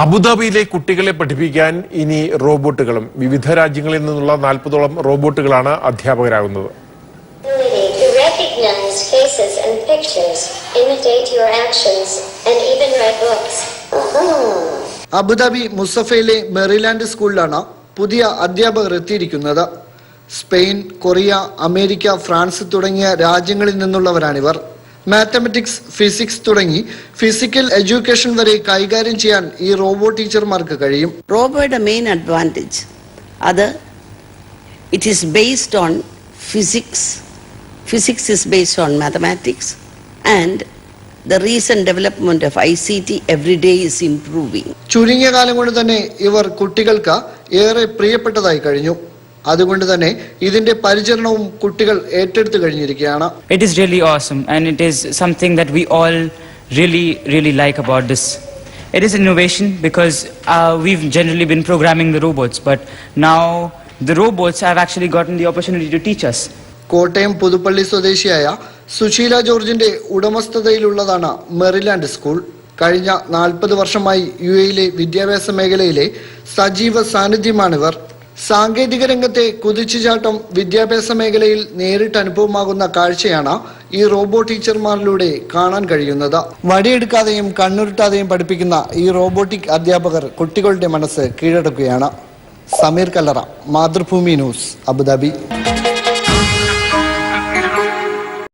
അബുദാബിയിലെ കുട്ടികളെ പഠിപ്പിക്കാൻ ഇനി റോബോട്ടുകളും വിവിധ രാജ്യങ്ങളിൽ നിന്നുള്ള നാൽപ്പതോളം റോബോട്ടുകളാണ് അധ്യാപകരാകുന്നത്. അബുദാബി മുസഫയിലെ മെറിലാൻഡ് സ്കൂളിലാണ് പുതിയ അധ്യാപകർ എത്തിയിരിക്കുന്നത്. സ്പെയിൻ കൊറിയ അമേരിക്ക ഫ്രാൻസ് തുടങ്ങിയ രാജ്യങ്ങളിൽ നിന്നുള്ളവരാണിവർ. മാത്തമെറ്റിക്സ് ഫിസിക്സ് തുടങ്ങി ഫിസിക്കൽ എഡ്യൂക്കേഷൻ വരെ കൈകാര്യം ചെയ്യാൻ ഈ റോബോ ടീച്ചർമാർക്ക് കഴിയും. റോബോയുടെ മെയിൻ അഡ്വാന്റേജ് അത് it is based on physics physics is based on mathematics and the recent development of I C T every day is improving ചുരുങ്ങിയ കാലം കൊണ്ട് തന്നെ ഇവർ കുട്ടികൾക്ക് ഏറെ പ്രിയപ്പെട്ടതായി കഴിഞ്ഞു. അതുകൊണ്ട് തന്നെ ഇതിന്റെ പരിചരണവും കുട്ടികൾ ഏറ്റെടുത്തു കഴിഞ്ഞിരിക്കുകയാണ്. It is really awesome and it is something that we all really really like about this it is innovation because we generally been programming the robots but now the robots have actually gotten the opportunity to teach us Kottayam Puthuppally സ്വദേശിയായ സുശീല ജോർജിന്റെ ഉടമസ്ഥതയിലുള്ളതാണ് Maryland school. കഴിഞ്ഞ നാൽപ്പത് വർഷമായി U എയിലെ വിദ്യാഭ്യാസ മേഖലയിലെ സജീവ സാന്നിധ്യമാണിവർ. സാങ്കേതിക രംഗത്തെ കുതിച്ചുചാട്ടം വിദ്യാഭ്യാസ മേഖലയിൽ നേരിട്ട് അനുഭവമാകുന്ന കാഴ്ചയാണ് ഈ റോബോ ടീച്ചർമാരിലൂടെ കാണാൻ കഴിയുന്നത്. വടിയെടുക്കാതെയും കണ്ണുരുട്ടാതെയും പഠിപ്പിക്കുന്ന ഈ റോബോട്ടിക് അധ്യാപകർ കുട്ടികളുടെ മനസ്സ് കീഴടക്കുകയാണ്. Sameer Kallara Mathrubhumi news Abu Dhabi.